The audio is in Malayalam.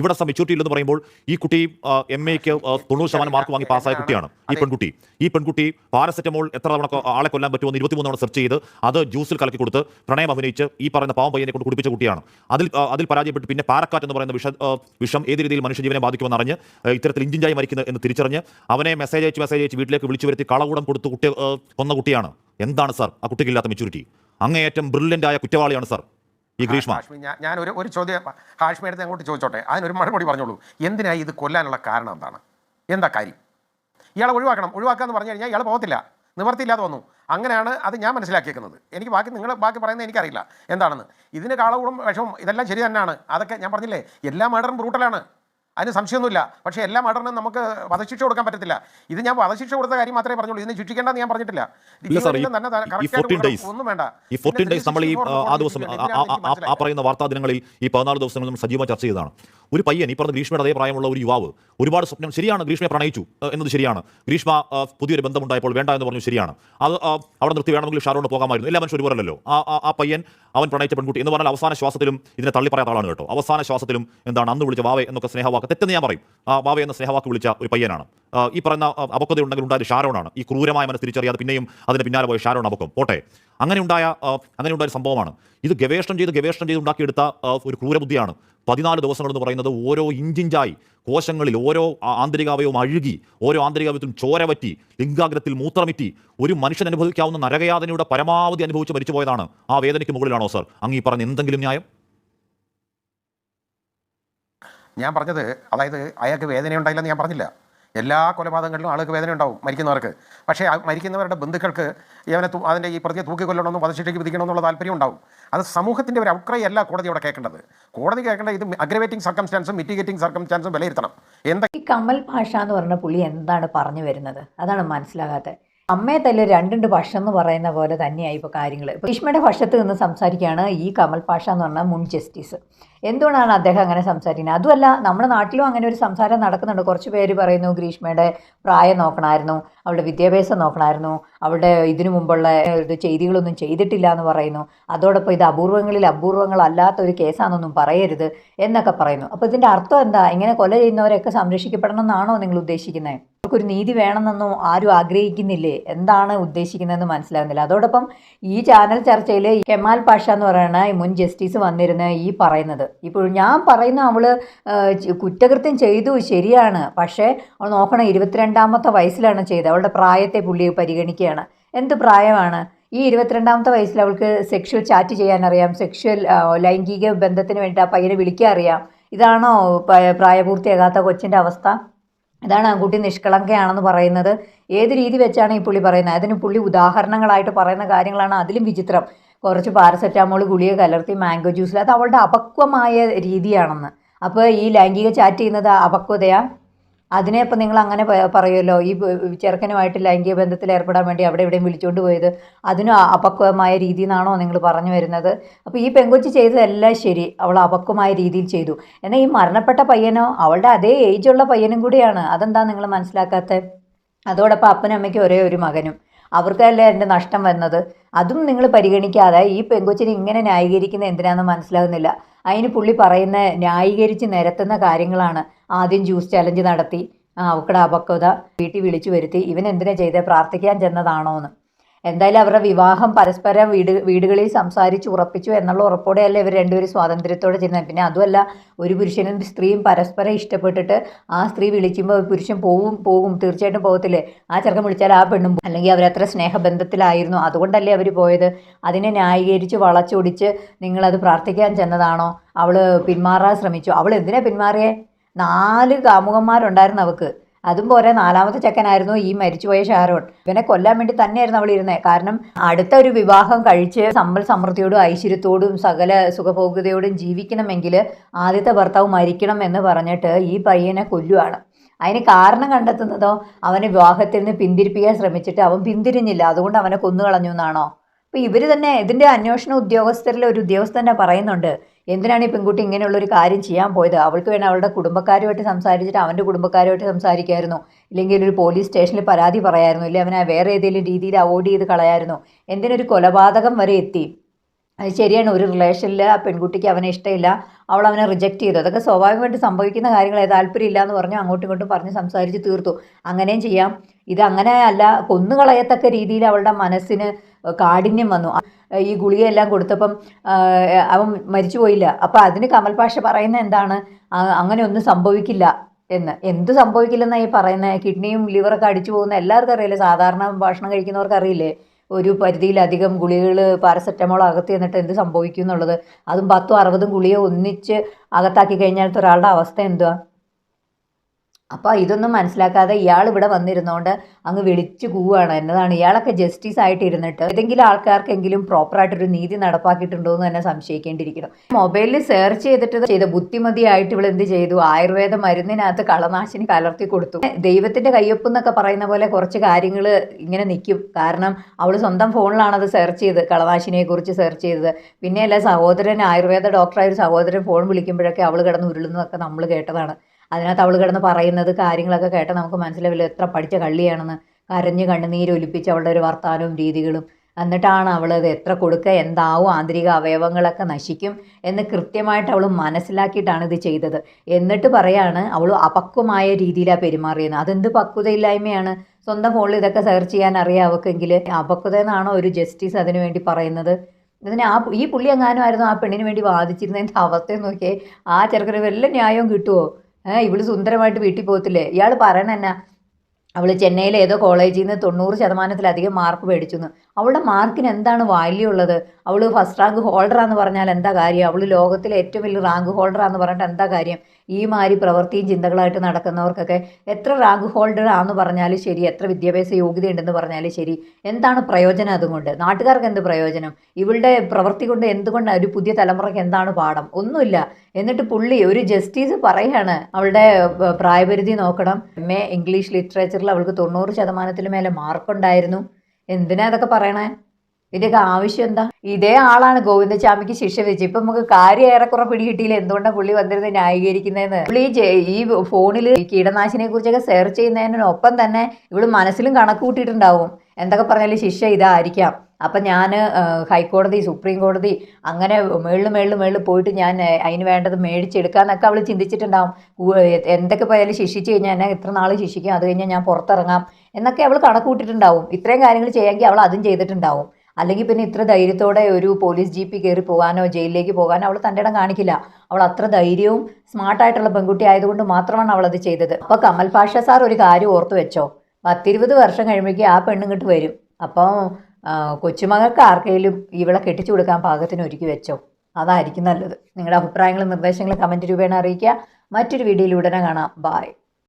ഇവിടെ സം എന്ന് പറയുമ്പോൾ ഈ കുട്ടി എം എക്ക് തൊണ്ണൂറ് ശതമാനം മാർക്ക് വാങ്ങി പാസ്സായ കുട്ടിയാണ്. ഈ പെൺകുട്ടി. ഈ പെൺകുട്ടി പാരസെറ്റമോൾ എത്ര തവണ ആളെ കൊല്ലാൻ പറ്റുമെന്ന് ഇരുപത്തിമൂന്ന് തവണ സെർച്ച് ചെയ്ത് അത് ജ്യൂസിൽ കലക്കി കൊടുത്ത് പ്രണയം അഭിനയിച്ച് ഈ പറയുന്ന പാവം പയ്യനെ കൊണ്ട് കുടിപ്പിച്ച കുട്ടിയാണ്. അതിൽ അതിൽ പരാജയപ്പെട്ട് പിന്നെ പാരക്കാറ്റ് എന്ന് പറയുന്ന വിഷ വിഷം ഏത് രീതിയിൽ മനുഷ്യജീവനെ ബാധിക്കുമെന്ന് അറിഞ്ഞ് ഇത്തരത്തിൽ ഇഞ്ചിഞ്ചായി മരിക്കുന്നത് എന്ന് തിരിച്ചറിഞ്ഞ് അവനെ മെസ്സേജ് അയച്ച് മെസ്സേജ് അയച്ച് വീട്ടിലേക്ക് വിളിച്ചു വരുത്തി കളകൂടം കൊടുത്ത് കുട്ടി കൊന്ന കുട്ടിയാണ്. എന്താണ് സർ? ആ കുട്ടിക്കില്ലാത്ത മെച്യൂരിറ്റി അങ്ങേയറ്റം ബ്രില്യന്റ് ആയ കുറ്റവാളിയാണ് സാർ. ഈ ഗ്രീഷ്മ. ഞാൻ ഒരു ഒരു ചോദ്യം ഹാഷ്മി അടുത്ത് അങ്ങോട്ട് ചോദിച്ചോട്ടെ. അതിനൊരു മറുപടി പറഞ്ഞോളൂ. എന്തിനായി ഇത് കൊല്ലാനുള്ള കാരണം എന്താണ്? എന്താ കാര്യം? ഇയാളെ ഒഴിവാക്കണം. ഒഴിവാക്കാന്ന് പറഞ്ഞു കഴിഞ്ഞാൽ ഇയാൾ പോകത്തില്ല. നിവർത്തിയില്ലാതെ വന്നു. അങ്ങനെയാണ് അത് ഞാൻ മനസ്സിലാക്കിയേക്കുന്നത്. എനിക്ക് ബാക്കി നിങ്ങൾ ബാക്കി പറയുന്നത് എനിക്കറിയില്ല. എന്താണെന്ന്? ഇതിന് കാളകൂടും വിഷവും ഇതെല്ലാം ശരി തന്നെയാണ്. അതൊക്കെ ഞാൻ പറഞ്ഞില്ലേ? എല്ലാ മർഡറും ബ്രൂട്ടലാണ് അതിന് സംശയമൊന്നുമില്ല. പക്ഷേ എല്ലാ മർഡറിനും നമുക്ക് വധശിക്ഷ കൊടുക്കാൻ പറ്റത്തില്ല. ഇത് ഞാൻ വധശിക്ഷ കൊടുത്ത കാര്യം മാത്രമേ പറഞ്ഞുള്ളൂ. ഇതിനെ ശിക്ഷിക്കേണ്ടെന്ന് ഞാൻ പറഞ്ഞിട്ടില്ല. ഒന്നും വേണ്ട. ഈ ഫോർട്ടീൻ ഡേയ്സ് നമ്മൾ ഈ ആ, ദിവസം ആ-. പറയുന്ന വാർത്താ ദിനങ്ങളിൽ ഈ പതിനാല് ദിവസങ്ങളിൽ നമ്മൾ സജീവമായി ചർച്ച ചെയ്തതാണ്. ഒരു പയ്യൻ ഈ പറഞ്ഞ ഗ്രീഷ്മയുടെ അതേ പ്രായമുള്ള ഒരു യുവാവ് ഒരുപാട് സ്വപ്നം ശരിയാണ് ഗ്രീഷ്മയെ പ്രണയിച്ചു എന്നത് ശരിയാണ്. ഗ്രീഷ്മ പുതിയൊരു ബന്ധമുണ്ടായപ്പോൾ വേണ്ട എന്ന് പറഞ്ഞു ശരിയാണ്. അത് അവിടെ നിർത്തി വേണമെങ്കിൽ ഷാരോണ്ട് പോകാമായിരുന്നു. എല്ലാ മനുഷ്യരും ഒരുപോലല്ലോ ആ പയ്യൻ അവൻ പ്രണയിച്ച പെൺകുട്ടി എന്ന് പറഞ്ഞാൽ അവസാന ശ്വാസത്തിലും ഇതിനെ തള്ളി പറയാത്ത ആളാണ് കേട്ടോ. അവസാന ശ്വാസത്തിലും എന്താണ് അന്ന് വിളിച്ച വാവേ എന്നൊക്കെ സ്നേഹവാക്ക് തെറ്റെന്ന് ഞാൻ പറയും. ആ ബാബ എന്ന സ്നേഹവാക്ക് വിളിച്ച ഒരു പയ്യനാണ്. ഈ പറയുന്ന ആ, അപക്വത ഉണ്ടെങ്കിൽ ഉണ്ടായത് ഷാരോണാണ്. ഈ ക്രൂരമായ മനസ്സ് തിരിച്ചറിയാതെ പിന്നെയും അതിന് പിന്നാലെ പോയ ഷാരോൺ അപക്വം. പോട്ടെ. അങ്ങനെ ഉണ്ടായ അങ്ങനെ ഉണ്ടായ ഒരു സംഭവമാണ്. ഇത് ഗവേഷണം ചെയ്ത് ഗവേഷണം ചെയ്ത് ഉണ്ടാക്കിയെടുത്ത ഒരു ക്രൂരബുദ്ധിയാണ്. പതിനാല് ദിവസങ്ങൾ എന്ന് പറയുന്നത് ഓരോ ഇഞ്ചിഞ്ചായി കോശങ്ങളിൽ ഓരോ ആന്തരികാവയവും അഴുകി ഓരോ ആന്തരികാവയത്തിലും ചോര പറ്റി ലിംഗാഗ്രത്തിൽ മൂത്രമിറ്റി ഒരു മനുഷ്യൻ അനുഭവിക്കാവുന്ന നരകയാതനയുടെ പരമാവധി അനുഭവിച്ച് മരിച്ചുപോയതാണ്. ആ വേദനയ്ക്ക് മുകളിലാണോ സർ? അങ്ങ് ഈ പറഞ്ഞ എന്തെങ്കിലും ന്യായം? ഞാൻ പറഞ്ഞത് അതായത് അയാൾക്ക് വേദന ഉണ്ടായില്ലെന്ന് ഞാൻ പറഞ്ഞില്ല. എല്ലാ കൊലപാതകങ്ങളിലും ആൾക്ക് വേദന ഉണ്ടാവും മരിക്കുന്നവർക്ക്. പക്ഷേ മരിക്കുന്നവരുടെ ബന്ധുക്കൾക്ക് ഇവനെ അതിന്റെ ഈ പ്രതിയെ തൂക്കിക്കൊല്ലണമെന്നും വധശിക്ഷയ്ക്ക് വിധിക്കണമെന്നുള്ള താല്പര്യം ഉണ്ടാവും. അത് സമൂഹത്തിന്റെ ഒരു അല്ല കോടതി അവിടെ കേൾക്കേണ്ടത്. കോടതി കേൾക്കേണ്ടത് ഇത് അഗ്രവേറ്റിംഗ് സർക്കംസ്റ്റാൻസും മിറ്റിഗേറ്റിംഗ് സർക്കംസ്റ്റാൻസും വിലയിരുത്തണം. എന്താ ഈ കമൽ ഭാഷ എന്ന് പറഞ്ഞ പുള്ളി എന്താണ് പറഞ്ഞു വരുന്നത്? അതാണ് മനസ്സിലാകാത്തത് അമ്മയെ തല്ല് രണ്ടുണ്ട് പക്ഷം എന്ന് പറയുന്ന പോലെ തന്നെയായി ഇപ്പോൾ കാര്യങ്ങൾ ഇപ്പോൾ ഭീഷ്മയുടെ പക്ഷത്ത് നിന്ന് സംസാരിക്കുകയാണ് ഈ കമൽ പാഷ എന്ന് പറഞ്ഞ മുൻ ജസ്റ്റിസ്. എന്തുകൊണ്ടാണ് അദ്ദേഹം അങ്ങനെ സംസാരിക്കുന്നത്? അതുമല്ല നമ്മുടെ നാട്ടിലും അങ്ങനെ ഒരു സംസാരം നടക്കുന്നുണ്ട്. കുറച്ച് പേര് പറയുന്നു ഗ്രീഷ്മയുടെ പ്രായം നോക്കണമായിരുന്നു അവളുടെ വിദ്യാഭ്യാസം നോക്കണമായിരുന്നു അവളുടെ ഇതിനു മുമ്പുള്ള ഇത് ചെയ്തികളൊന്നും ചെയ്തിട്ടില്ല എന്ന് പറയുന്നു. അതോടൊപ്പം ഇത് അപൂർവങ്ങളിൽ അപൂർവങ്ങളല്ലാത്ത ഒരു കേസാണെന്നൊന്നും പറയരുത് എന്നൊക്കെ പറയുന്നു. അപ്പോൾ ഇതിന്റെ അർത്ഥം എന്താ? ഇങ്ങനെ കൊല ചെയ്യുന്നവരൊക്കെ സംരക്ഷിക്കപ്പെടണം എന്നാണോ നിങ്ങൾ ഉദ്ദേശിക്കുന്നത്? അവർക്കൊരു നീതി വേണമെന്നൊന്നും ആരും ആഗ്രഹിക്കുന്നില്ലേ? എന്താണ് ഉദ്ദേശിക്കുന്നതെന്ന് മനസ്സിലാകുന്നില്ല അതോടൊപ്പം ഈ ചാനൽ ചർച്ചയിൽ കെമാൽ പാഷ എന്ന് പറയുന്ന മുൻ ജസ്റ്റിസ് വന്നിരുന്ന ഈ പറയുന്നത്. ഇപ്പോൾ ഞാൻ പറയുന്ന അവൾ കുറ്റകൃത്യം ചെയ്തു ശരിയാണ്. പക്ഷേ അവൾ നോക്കണം ഇരുപത്തിരണ്ടാമത്തെ വയസ്സിലാണ് ചെയ്തത്. അവളുടെ പ്രായത്തെ പുള്ളി പരിഗണിക്കുകയാണ്. എന്ത് പ്രായമാണ്? ഈ ഇരുപത്തിരണ്ടാമത്തെ വയസ്സിൽ അവൾക്ക് സെക്ഷൽ ചാറ്റ് ചെയ്യാൻ അറിയാം സെക്ഷൽ ലൈംഗിക ബന്ധത്തിന് വേണ്ടി ആ പയ്യനെ വിളിക്കാൻ അറിയാം ഇതാണോ പ്രായപൂർത്തിയാകാത്ത കൊച്ചിന്റെ അവസ്ഥ? ഇതാണ് ആൺകുട്ടി കുട്ടി നിഷ്കളങ്കയാണെന്ന് പറയുന്നത്. ഏത് രീതി വെച്ചാണ് ഈ പുള്ളി പറയുന്നത്? അതിന് പുള്ളി ഉദാഹരണങ്ങളായിട്ട് പറയുന്ന കാര്യങ്ങളാണ് അതിലും വിചിത്രം. കുറച്ച് പാരസെറ്റാമോൾ ഗുളിക കലർത്തി മാംഗോ ജ്യൂസിൽ. അത് അവളുടെ അപക്വമായ രീതിയാണെന്ന്. അപ്പോൾ ഈ ലൈംഗിക ചാറ്റ് ചെയ്യുന്നത് അപക്വതയാ? അതിനെ ഇപ്പം നിങ്ങൾ അങ്ങനെ പറയുമല്ലോ ഈ ചെറുക്കനുമായിട്ട് ലൈംഗിക ബന്ധത്തിൽ ഏർപ്പെടാൻ വേണ്ടി അവിടെ എവിടെയും വിളിച്ചുകൊണ്ട് പോയത് അതിനും അപക്വമായ രീതി എന്നാണോ നിങ്ങൾ പറഞ്ഞു വരുന്നത്? അപ്പോൾ ഈ പെങ്കൊച്ചി ചെയ്തതെല്ലാം ശരി അവൾ അപക്വമായ രീതിയിൽ ചെയ്തു. എന്നാൽ ഈ മരണപ്പെട്ട പയ്യനോ അവളുടെ അതേ ഏജുള്ള പയ്യനും കൂടിയാണ്. അതെന്താ നിങ്ങൾ മനസ്സിലാക്കാത്തത്? അതോടൊപ്പം അപ്പനും അമ്മയ്ക്കും ഒരേ ഒരു മകനും. അവർക്കല്ലേ എന്റെ നഷ്ടം വന്നത്? അതും നിങ്ങൾ പരിഗണിക്കാതെ ഈ പെങ്കൊച്ചിനെ ഇങ്ങനെ ന്യായീകരിക്കുന്ന എന്തിനാണെന്ന് മനസ്സിലാകുന്നില്ല അതിന് പുള്ളി പറയുന്ന ന്യായീകരിച്ച് നിരത്തുന്ന കാര്യങ്ങളാണ് ആദ്യം ജ്യൂസ് ചലഞ്ച് നടത്തി ആ, അവക്കട അപക്വത വീട്ടിൽ വിളിച്ചു വരുത്തി ഇവൻ എന്തിനാ ചെയ്തേ പ്രാർത്ഥിക്കാൻ ചെന്നതാണോ എന്ന് എന്തായാലും അവരുടെ വിവാഹം പരസ്പരം വീട് വീടുകളിൽ സംസാരിച്ച് ഉറപ്പിച്ചു എന്നുള്ള ഉറപ്പോടെയല്ലേ ഇവർ രണ്ടുപേരും സ്വാതന്ത്ര്യത്തോടെ ചെയ്യുന്നത് പിന്നെ അതുമല്ല ഒരു പുരുഷനും സ്ത്രീയും പരസ്പരം ഇഷ്ടപ്പെട്ടിട്ട് ആ സ്ത്രീ വിളിക്കുമ്പോൾ പുരുഷൻ പോവും പോകും തീർച്ചയായിട്ടും പോകത്തില്ലേ? ആ ചെറുക്കൻ വിളിച്ചാൽ ആ പെണ്ണും. അല്ലെങ്കിൽ അവരത്ര സ്നേഹബന്ധത്തിലായിരുന്നു. അതുകൊണ്ടല്ലേ അവർ പോയത്? അതിനെ ന്യായീകരിച്ച് വളച്ചൊടിച്ച് നിങ്ങളത് പ്രാർത്ഥിക്കാൻ ചെന്നതാണോ? അവൾ പിന്മാറാൻ ശ്രമിച്ചു. അവൾ എന്തിനാ പിന്മാറിയേ? നാല് കാമുകന്മാരുണ്ടായിരുന്നു അവൾക്ക്. അതും പോരെ നാലാമത്തെ ചെക്കനായിരുന്നു ഈ മരിച്ചുപോയ ഷാരോൺ. ഇവനെ കൊല്ലാൻ വേണ്ടി തന്നെയായിരുന്നു അവൾ ഇരുന്നത് കാരണം അടുത്ത ഒരു വിവാഹം കഴിച്ച് സമ്പൽ സമൃദ്ധിയോടും ഐശ്വര്യത്തോടും സകല സുഖഭോഗ്യതയോടും ജീവിക്കണമെങ്കിൽ ആദ്യത്തെ ഭർത്താവ് മരിക്കണം എന്ന് പറഞ്ഞിട്ട് ഈ പയ്യനെ കൊല്ലുവാണ്. അതിന് കാരണം കണ്ടെത്തുന്നതോ അവനെ വിവാഹത്തിൽ നിന്ന് പിന്തിരിപ്പിക്കാൻ ശ്രമിച്ചിട്ട് അവൻ പിന്തിരിഞ്ഞില്ല. അതുകൊണ്ട് അവനെ കൊന്നു കളഞ്ഞു എന്നാണോ? അപ്പോൾ ഇവർ തന്നെ ഇതിന്റെ അന്വേഷണ ഉദ്യോഗസ്ഥരിൽ ഒരു ഉദ്യോഗസ്ഥൻ തന്നെ പറയുന്നുണ്ട്. എന്തിനാണ് ഈ പെൺകുട്ടി ഇങ്ങനെയുള്ള ഒരു കാര്യം ചെയ്യാൻ പോയത്? അവൾക്ക് വേണം അവളുടെ കുടുംബക്കാരുമായിട്ട് സംസാരിച്ചിട്ട് അവന്റെ കുടുംബക്കാരുമായിട്ട് സംസാരിക്കായിരുന്നു. ഇല്ലെങ്കിൽ ഒരു പോലീസ് സ്റ്റേഷനിൽ പരാതി പറയായിരുന്നു. ഇല്ലെങ്കിൽ അവനെ വേറെ ഏതെങ്കിലും രീതിയിൽ അവോയ്ഡ് ചെയ്ത് കളയായിരുന്നു. എന്തിനൊരു കൊലപാതകം വരെ എത്തി. അത് ശരിയാണ്. ഒരു റിലേഷനിൽ ആ പെൺകുട്ടിക്ക് അവനെ ഇഷ്ടമില്ല. അവൾ അവനെ റിജക്റ്റ് ചെയ്തു. അതൊക്കെ സ്വാഭാവികമായിട്ട് സംഭവിക്കുന്ന കാര്യങ്ങളെ. താല്പര്യമില്ല എന്ന് പറഞ്ഞു അങ്ങോട്ടും ഇങ്ങോട്ടും പറഞ്ഞ് സംസാരിച്ച് തീർത്തു. അങ്ങനെയും ചെയ്യാം. ഇത് അങ്ങനെ അല്ല. കൊന്നുകളയത്തക്ക രീതിയിൽ അവളുടെ മനസ്സിന് കാഠിന്യം വന്നു. ഈ ഗുളികയെല്ലാം കൊടുത്തപ്പം അവൻ മരിച്ചു പോയില്ല. അപ്പം അതിന് കമൽ പാഷ പറയുന്നത് എന്താണ്? അങ്ങനെ ഒന്നും സംഭവിക്കില്ല എന്ന്. എന്ത് സംഭവിക്കില്ലെന്നാണ് ഈ പറയുന്നത് കിഡ്നിയും ലിവറൊക്കെ അടിച്ചു പോകുന്ന എല്ലാവർക്കും അറിയില്ലേ? സാധാരണ ഭക്ഷണം കഴിക്കുന്നവർക്ക് അറിയില്ലേ? ഒരു പരിധിയിലധികം ഗുളികൾ പാരസെറ്റമോൾ അകത്ത് ചെന്നിട്ട് എന്ത് സംഭവിക്കും എന്നുള്ളത് അതും പത്തും അറുപതും ഗുളിക ഒന്നിച്ച് അകത്താക്കി കഴിഞ്ഞാലത്തെ ഒരാളുടെ അവസ്ഥ എന്തുവാ? അപ്പോൾ ഇതൊന്നും മനസ്സിലാക്കാതെ ഇയാൾ ഇവിടെ വന്നിരുന്നോണ്ട് അങ്ങ് വിളിച്ചു കൂവാണ്. എന്നതാണ്. ഇയാളൊക്കെ ജസ്റ്റിസ് ആയിട്ട് ഇരുന്നിട്ട് ഏതെങ്കിലും ആൾക്കാർക്കെങ്കിലും പ്രോപ്പറായിട്ടൊരു നീതി നടപ്പാക്കിയിട്ടുണ്ടോ എന്ന് തന്നെ സംശയിക്കേണ്ടിയിരിക്കണം മൊബൈലിൽ സെർച്ച് ചെയ്തിട്ട് ചെയ്ത ബുദ്ധിമതിയായിട്ട് ഇവൾ എന്ത് ചെയ്തു? ആയുർവേദ മരുന്നിനകത്ത് കളനാശിനി കലർത്തി കൊടുത്തു. ദൈവത്തിന്റെ കയ്യൊപ്പ് എന്നൊക്കെ പറയുന്ന പോലെ കുറച്ച് കാര്യങ്ങൾ ഇങ്ങനെ നിൽക്കും കാരണം അവൾ സ്വന്തം ഫോണിലാണത് സെർച്ച് ചെയ്ത് കളനാശിനിയെ കുറിച്ച് സെർച്ച് ചെയ്തത് പിന്നെയല്ല സഹോദരൻ ആയുർവേദ ഡോക്ടറായ ഒരു സഹോദരൻ ഫോൺ വിളിക്കുമ്പോഴൊക്കെ അവൾ കിടന്ന് ഉരുളുന്നതൊക്കെ നമ്മൾ കേട്ടതാണ്. അതിനകത്ത് അവൾ കിടന്ന് പറയുന്നത് കാര്യങ്ങളൊക്കെ കേട്ട് നമുക്ക് മനസ്സിലാവില്ല എത്ര പഠിച്ച കള്ളിയാണെന്ന് കരഞ്ഞ് കണ്ണുനീര് ഒലിപ്പിച്ച് അവളുടെ ഒരു വർത്താനവും രീതികളും. എന്നിട്ടാണ് അവൾ അത് എത്ര കൊടുക്കുക എന്താവും ആന്തരിക അവയവങ്ങളൊക്കെ നശിക്കും എന്ന് കൃത്യമായിട്ട് അവൾ മനസ്സിലാക്കിയിട്ടാണ് ഇത് ചെയ്തത്. എന്നിട്ട് പറയാണ് അവൾ അപക്വമായ രീതിയിലാണ് പെരുമാറിയത് അതെന്ത് പക്വതയില്ലായ്മയാണ്? സ്വന്തം ഫോണിൽ ഇതൊക്കെ സെർച്ച് ചെയ്യാൻ അറിയാം അവക്കെങ്കിൽ അപക്വത എന്നാണോ ഒരു ജസ്റ്റിസ് അതിനു വേണ്ടി പറയുന്നത്? അതിന് ആ ഈ പുള്ളി എങ്ങാനും ആയിരുന്നു ആ പെണ്ണിന് വേണ്ടി വാദിച്ചിരുന്നതിന്റെ അവസ്ഥ നോക്കിയേ. ആ ചെറുക്കന് വല്ല ന്യായവും കിട്ടുമോ ഇവൾ സുന്ദരമായിട്ട് വീട്ടിൽ പോകത്തില്ലേ? ഇയാൾ പറയണ എന്നാ അവൾ ചെന്നൈയിലെ ഏതോ കോളേജിൽ നിന്ന് തൊണ്ണൂറ് ശതമാനത്തിലധികം മാർക്ക് മേടിച്ചു അവളുടെ മാർക്കിന് എന്താണ് വാല്യൂ ഉള്ളത്? അവൾ ഫസ്റ്റ് റാങ്ക് ഹോൾഡറാന്ന് പറഞ്ഞാൽ എന്താ കാര്യം? അവൾ ലോകത്തിലെ ഏറ്റവും വലിയ റാങ്ക് ഹോൾഡറാന്ന് പറഞ്ഞിട്ട് എന്താ കാര്യം? ഈ മാതിരി പ്രവൃത്തിയും ചിന്തകളായിട്ട് നടക്കുന്നവർക്കൊക്കെ എത്ര റാങ്ക് ഹോൾഡർ ആണെന്ന് പറഞ്ഞാലും ശരി എത്ര വിദ്യാഭ്യാസ യോഗ്യത ഉണ്ടെന്ന് പറഞ്ഞാലും ശരി എന്താണ് പ്രയോജനം അതുകൊണ്ട്? നാട്ടുകാർക്ക് എന്ത് പ്രയോജനം? ഇവളുടെ പ്രവൃത്തി കൊണ്ട് എന്തുകൊണ്ട് ഒരു പുതിയ തലമുറയ്ക്ക് എന്താണ് പാഠം? ഒന്നുമില്ല. എന്നിട്ട് പുള്ളി ഒരു ജസ്റ്റിസ് പറയാണ് അവളുടെ പ്രായപരിധി നോക്കണം. എം എ ഇംഗ്ലീഷ് ലിറ്ററേച്ചറിൽ അവൾക്ക് തൊണ്ണൂറ് ശതമാനത്തിന് മേലെ മാർക്കുണ്ടായിരുന്നു എന്തിനാ അതൊക്കെ പറയണേ? ഇതിന്റെയൊക്കെ ആവശ്യം എന്താ? ഇതേ ആളാണ് ഗോവിന്ദസ്വാമിക്ക് ശിക്ഷ വെച്ച്. ഇപ്പൊ നമുക്ക് കാര്യം ഏറെക്കുറെ പിടികിട്ടിയില്ല? എന്തുകൊണ്ടാണ് പുള്ളി വന്നിരുന്നത് ന്യായീകരിക്കുന്നതെന്ന് പുള്ളി ഈ ഫോണിൽ ഈ കീടനാശിനിയെ കുറിച്ചൊക്കെ സെർച്ച് ചെയ്യുന്നതിനൊപ്പം തന്നെ ഇവൾ മനസ്സിലും കണക്ക് കൂട്ടിയിട്ടുണ്ടാവും. എന്തൊക്കെ പറഞ്ഞാലും ശിക്ഷ ഇതായിരിക്കാം. അപ്പം ഞാൻ ഹൈക്കോടതി സുപ്രീം കോടതി അങ്ങനെ മേളിൽ മേളിൽ മേളിൽ പോയിട്ട് ഞാൻ അതിന് വേണ്ടത് മേടിച്ചെടുക്കാമെന്നൊക്കെ അവൾ ചിന്തിച്ചിട്ടുണ്ടാവും. എന്തൊക്കെ പോയാലും ശിക്ഷിച്ച് കഴിഞ്ഞാൽ എന്നെ ഇത്ര നാൾ ശിക്ഷിക്കും? അത് കഴിഞ്ഞാൽ ഞാൻ പുറത്തിറങ്ങാം. എന്നൊക്കെ അവൾ കണക്ക് കൂട്ടിയിട്ടുണ്ടാവും ഇത്രയും കാര്യങ്ങൾ ചെയ്യാമെങ്കിൽ അവൾ അതും ചെയ്തിട്ടുണ്ടാവും. അല്ലെങ്കിൽ പിന്നെ ഇത്ര ധൈര്യത്തോടെ ഒരു പോലീസ് ജീപ്പിൽ കയറി പോകാനോ ജയിലിലേക്ക് പോകാനോ അവൾ തന്റെ ഇടം കാണിക്കില്ല. അവൾ അത്ര ധൈര്യവും സ്മാർട്ടായിട്ടുള്ള പെൺകുട്ടി ആയതുകൊണ്ട് മാത്രമാണ് അവൾ അത് ചെയ്തത്. അപ്പോൾ കമൽ പാഷ സാർ ഒരു കാര്യം ഓർത്ത് വെച്ചോ? പത്തിരുപത് വർഷം കഴിയുമ്പോഴേക്കും ആ പെണ്ണിങ്ങോട്ട് വരും. അപ്പോൾ കൊച്ചുമകൾക്ക് ആർക്കെങ്കിലും ഇവളെ കെട്ടിച്ചു കൊടുക്കാൻ പാകത്തിന് ഒരുക്കി വെച്ചോ? അതായിരിക്കും നല്ലത്. നിങ്ങളുടെ അഭിപ്രായങ്ങളും നിർദ്ദേശങ്ങളും കമന്റ് രൂപേണ അറിയിക്കുക. മറ്റൊരു വീഡിയോയിൽ ഉടനെ കാണാം. ബായ്